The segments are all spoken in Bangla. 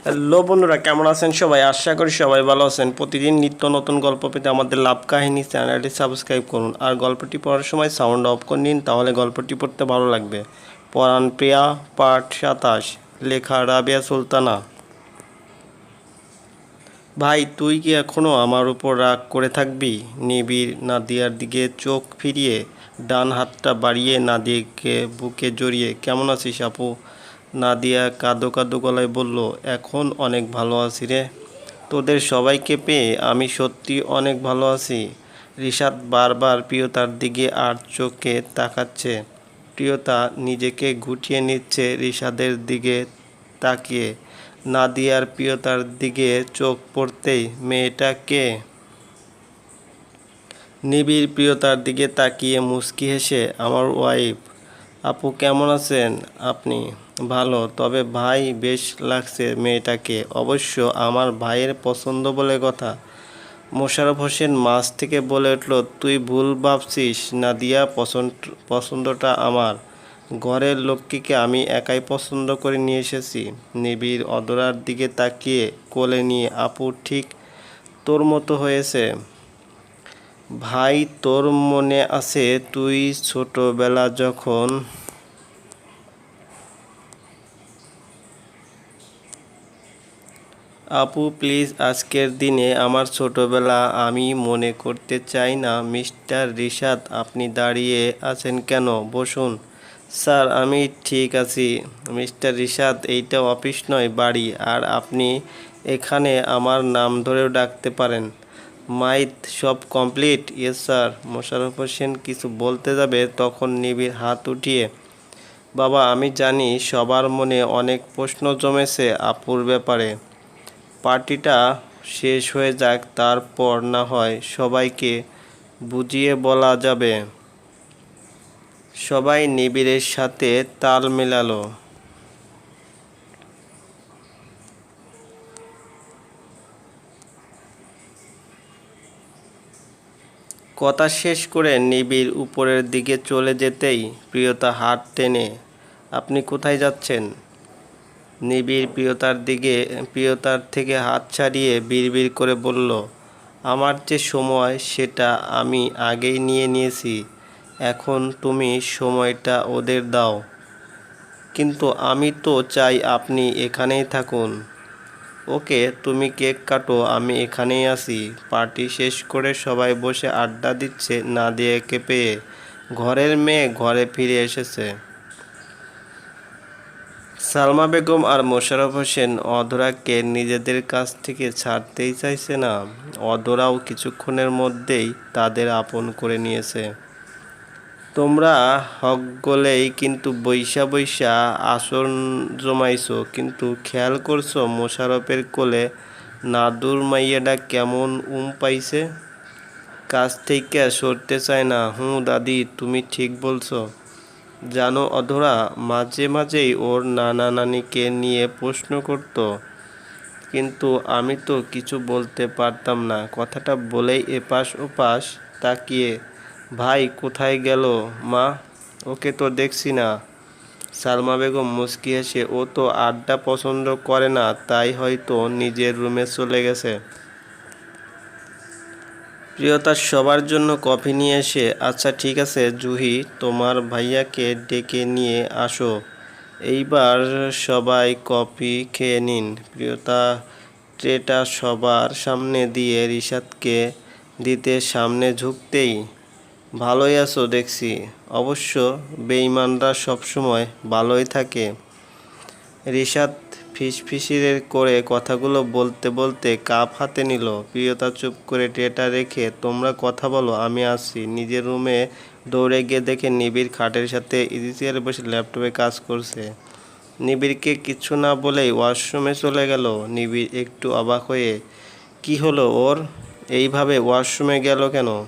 হ্যালো বন্ধুরা, কেমন আছেন সবাই? আশা করি সবাই ভালো আছেন। প্রতিদিন নিত্য নতুন গল্প পেতে আমাদের লাভ কাহিনী চ্যানেলটি সাবস্ক্রাইব করুন। আর গল্পটি পড়ার সময় সাউন্ড অফ করে নিন, তাহলে গল্পটি পড়তে ভালো লাগবে। পরাণ প্রিয়া, পাঠ সাতাশ, লেখা রাবিয়া সুলতানা। ভাই, তুই কি এখনও আমার উপর রাগ করে থাকবি? নিবিড় নাদিয়ার দিকে চোখ ফিরিয়ে, ডান হাতটা বাড়িয়ে নাদিয়াকে বুকে জড়িয়ে, কেমন আছিস আপু? নাদিয়া কাঁদো কাঁদো গলায় বলল, এখন অনেক ভালো আছি রে। তোদের সবাইকে পেয়ে আমি সত্যি অনেক ভালো আছি। রিশাদ বারবার প্রিয়তার দিকে আর চোখে তাকাচ্ছে। প্রিয়তা নিজেকে গুটিয়ে নিচ্ছে রিশাদের দিকে তাকিয়ে। নাদিয়ার প্রিয়তার দিকে চোখ পড়তেই মেয়েটা কে? নিবিড় প্রিয়তার দিকে তাকিয়ে মুচকি হেসে, আমার ওয়াইফ আপু কেমন আছেন? আপনি ভালো। তবে ভাই, বেশ লাগছে মেয়েটাকে। অবশ্য আমার ভাইয়ের পছন্দ বলে কথা। মোশারফ হোসেন মাছ থেকে বলে উঠল, তুই ভুল ভাবছিস। নাদিয়া পছন্দ, পছন্দটা আমার। ঘরের লক্ষ্মীকে আমি একাই পছন্দ করে নিয়ে এসেছি। নিবিড় অদরার দিকে তাকিয়ে কোলে নিয়ে, আপু, ঠিক তোর মতো হয়েছে। ভাই, তোর মনে আছে তুই ছোটবেলা যখন আপু, প্লিজ আজকের দিনে আমার ছোটবেলা আমি মনে করতে চাই না। মিস্টার রিশাদ, আপনি দাঁড়িয়ে আছেন কেন? বসুন। স্যার, আমি ঠিক আছি। মিস্টার রিশাদ, এইটা অফিস নয়, বাড়ি। আর আপনি এখানে আমার নাম ধরেও ডাকতে পারেন। মাইত, সব complete? Yes, sir. Mosharraf Hossain কিছু বলতে যাবে তখন নিবিড় হাত উঠিয়ে, বাবা, আমি জানি সবার মনে অনেক প্রশ্ন জমেছে আপুর ব্যাপারে। পার্টিটা শেষ হয়ে যাক, তারপর না হয় সবাইকে বুঝিয়ে বলা যাবে। সবাই নিবিড়ের সাথে তাল মেলালো। কথা শেষ করে নিবিড় উপরের দিকে চলে যেতেই প্রিয়তা হাত টেনে, আপনি কোথায় যাচ্ছেন? নিবিড় প্রিয়তার দিকে, প্রিয়তার থেকে হাত ছাড়িয়ে বিড়বিড় করে বলল, আমার যে সময়, সেটা আমি আগেই নিয়ে নিয়েছি। এখন তুমি সময়টা ওদের দাও। কিন্তু আমি তো চাই আপনি এখানেই থাকুন। ওকে, তুমি কেক কাটো, আমি এখানেই আছি। পার্টি শেষ করে সবাই বসে আড্ডা দিচ্ছে নাদিয়াকে পেয়ে। ঘরের মেয়ে ঘরে ফিরে এসেছে। সালমা বেগম আর মোশাররফ হোসেন অধরাকে নিজেদের কাছ থেকে ছাড়তেই চাইছে না। অধরাও কিছুক্ষণের মধ্যেই তাদের আপন করে নিয়েছে। তোমরা হকগলেই কিন্তু বৈশা বৈশা আসন জমাইছো, কিন্তু খেয়াল করছ মোশারফের কোলে নাদুর মাইয়াটা কেমন উম পাইছে? কাছ থেকে সরতে চায় না, হুঁ দাদি, তুমি ঠিক বলছো। জানো অধরা, মাঝে মাঝেই ওর নানা নানিকে নিয়ে প্রশ্ন করত, কিন্তু আমি তো কিছু বলতে পারতাম না। কথাটা বলেই এপাশ ওপাশ তাকিয়ে ভাই, কোথায় গেল? মা, ওকে তো দেখছি না। সালমা বেগম মুস্কি হেসে, ও তো আড্ডা পছন্দ করে না, তাই হয়তো নিজের রুমে চলে গেছে। প্রিয়তা, সবার জন্য কফি নিয়ে এসে আচ্ছা ঠিক আছে, জুহি, তোমার ভাইয়াকে ডেকে নিয়ে আসো। এইবার সবাই কফি খেয়ে নিন। প্রিয়তা, ট্রেটা সবার সামনে দিয়ে রিশাদকে দিতে সামনে ঝুঁকতেই ভালোই আছো, দেখছি। অবশ্য বেইমানরা সবসময় ভালোই থাকে। রিশাদ ফিসফিসিরে করে কথাগুলো বলতে বলতে কাপ হাতে নিল। প্রিয়তা চুপ করে ট্রেটা রেখে, তোমরা কথা বলো, আমি আসছি। নিজের রুমে দৌড়ে গিয়ে দেখে নিবিড় খাটের সাথে ইজি বসে ল্যাপটপে কাজ করছে। নিবিড়কে কিছু না বলেই ওয়াশরুমে চলে গেল। নিবিড় একটু অবাক হয়ে, কি হলো ওর? এইভাবে ওয়াশরুমে গেল কেন?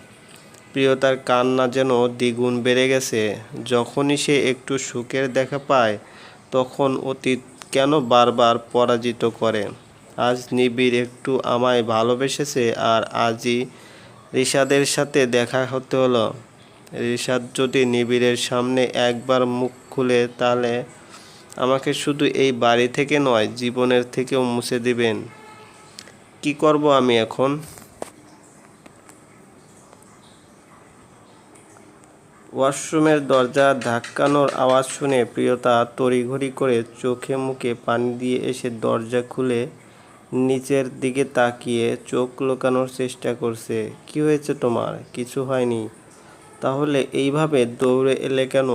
প্রিয়তার কান্না যেন দ্বিগুণ বেড়ে গেছে। যখনই সে একটু সুখের দেখা পায়, তখন অতীত কেন বারবার পরাজিত করে? আজ নিবিড় একটু আমায় ভালোবেসেছে আর আজই রিশাদের সাথে দেখা হতে হলো। রিশাদ যদি নিবিড়ের সামনে একবার মুখ খুলে, তাহলে আমাকে শুধু এই বাড়ি থেকে নয়, জীবনের থেকেও মুছে দিবেন। কি করব আমি এখন? ওয়াশরুমের দরজা ধাক্কানোর আওয়াজ শুনে প্রিয়তা তড়িঘড়ি করে চোখে মুখে পানি দিয়ে এসে দরজা খুলে নিচের দিকে তাকিয়ে চোখ লুকানোর চেষ্টা করছে। কি হয়েছে তোমার? কিছু হয়নি। তাহলে এইভাবে দৌড়ে এলে কেন?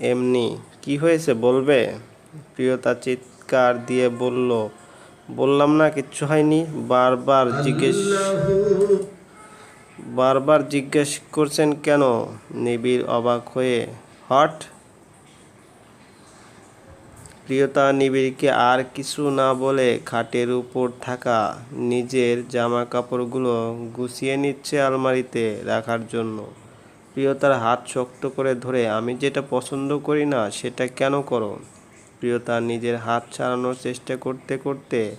এমনি কি হয়েছে বলবে? প্রিয়তা চিৎকার দিয়ে বলল, বললাম না, কিচ্ছু হয়নি। বারবার জিজ্ঞেস বারবার জিজ্ঞেস করছেন কেন? নিবিড় অবাক হয়ে হট। প্রিয়তা নিবিড়কে আর কিছু না বলে খাটের উপর থাকা নিজের জামা কাপড়গুলো গুছিয়ে নিচ্ছে আলমারিতে রাখার জন্য। প্রিয়তার হাত শক্ত করে ধরে, আমি যেটা পছন্দ করি না, সেটা কেন করো? প্রিয়তা নিজের হাত ছাড়ানোর চেষ্টা করতে করতে,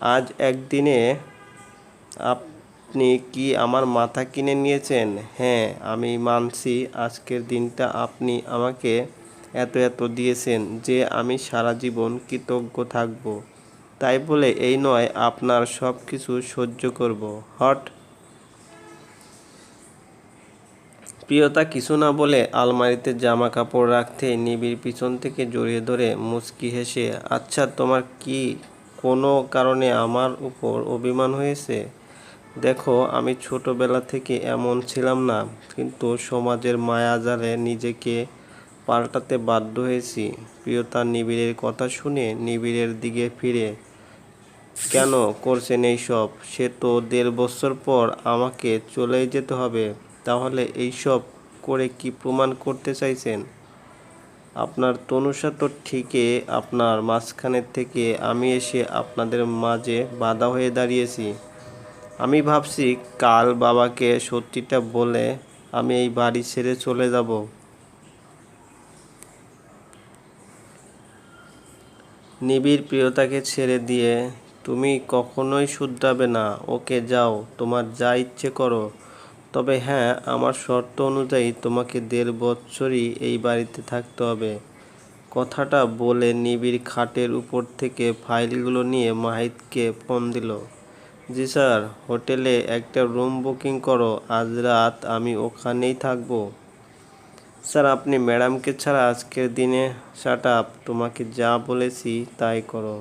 আজ একদিনে আপনি কি আমার মাথা কিনে নিয়েছেন? হ্যাঁ আমি মানছি আজকের দিনটা আপনি আমাকে এত এত দিয়েছেন যে আমি সারা জীবন কৃতজ্ঞ থাকব। তাই বলে এই নয়, আপনার সব কিছু সহ্য করব। হট। প্রিয়তা কিছু না বলে আলমারিতে জামা কাপড় রাখতে নিবিড় পিছন থেকে জড়িয়ে ধরে মুচকি হেসে আচ্ছা তোমার কি কোনো কারণে আমার উপর অভিমান হয়েছে? দেখো, আমি ছোটবেলা থেকে এমন ছিলাম না, কিন্তু সমাজের মায়াজালে নিজেকে পাল্টাতে বাধ্য হয়েছি। প্রিয়তা নিবিড়ের কথা শুনে নিবিড়ের দিকে ফিরে। কেন করছেন এইসব? সে তো দেড় বছর পর আমাকে চলেই যেতে হবে। তাহলে এইসব করে কি প্রমাণ করতে চাইছেন? আপনার তনুষা তো ঠিকই, আপনার মাঝখানের থেকে আমি এসে আপনাদের মাঝে বাধা হয়ে দাঁড়িয়েছি। আমি ভাবছি কাল বাবাকে সত্যিটা বলে আমি এই বাড়ি ছেড়ে চলে যাব। নিবিড় প্রিয়তাকে ছেড়ে দিয়ে তুমি কখনোই শুধরাবে না, ওকে যাও, তোমার যা ইচ্ছে করো। তবে হ্যাঁ আমার শর্ত অনুযায়ী তোমাকে দেড় বছরই এই বাড়িতে থাকতে হবে। কথাটা বলে নিবিড় খাটের উপর থেকে ফাইলগুলো নিয়ে মাহিতকে ফোন দিল। জি স্যার, হোটেলে একটা রুম বুকিং করো, আজ রাত আমি ওখানেই থাকব। স্যার, আপনি ম্যাডামকে ছাড়া আজকের দিনে শাট আপ তোমাকে যা বলেছি তাই করো।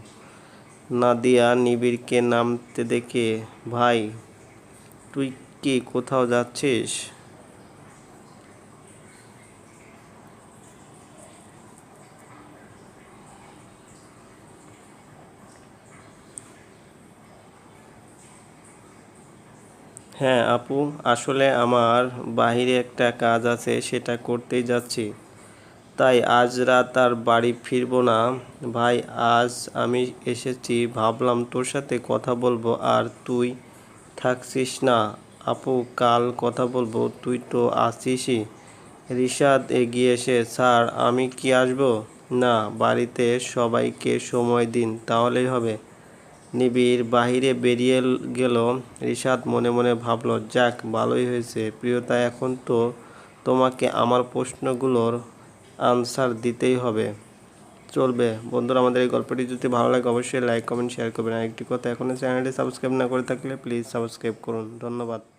নাদিয়া নিবিড়কে নামতে দেখে, ভাই, তুই কি কোথাও যাচ্ছিস? হ্যাঁ আপু, আসলে আমার বাহিরে একটা কাজ আছে, সেটা করতেই যাচ্ছি। তাই আজ রাত আর বাড়ি ফিরবো না। ভাই, আজ আমি এসেছি, ভাবলাম তোর সাথে কথা বলব, আর তুই থাকছিস না। আপু, কাল কথা বলব, তুই তো আসিসই। রিশাদ এগিয়ে এসে, স্যার, আমি কি আসব? না, বাড়িতে সবাইকে সময় দিন, তাহলেই হবে। নিবিড় বাহিরে বেরিয়ে গেল। রিশাদ মনে মনে ভাবল, যাক, ভালোই হয়েছে। প্রিয়তা, এখন তো তোমাকে আমার প্রশ্নগুলোর আনসার দিতেই হবে। চলবে। বন্ধুরা, আমাদের এই গল্পটি যদি ভালো লাগে, অবশ্যই লাইক কমেন্ট শেয়ার করবেন। আর একটি কথা এখনও চ্যানেলটি সাবস্ক্রাইব না করে থাকলে প্লিজ সাবস্ক্রাইব করুন। ধন্যবাদ।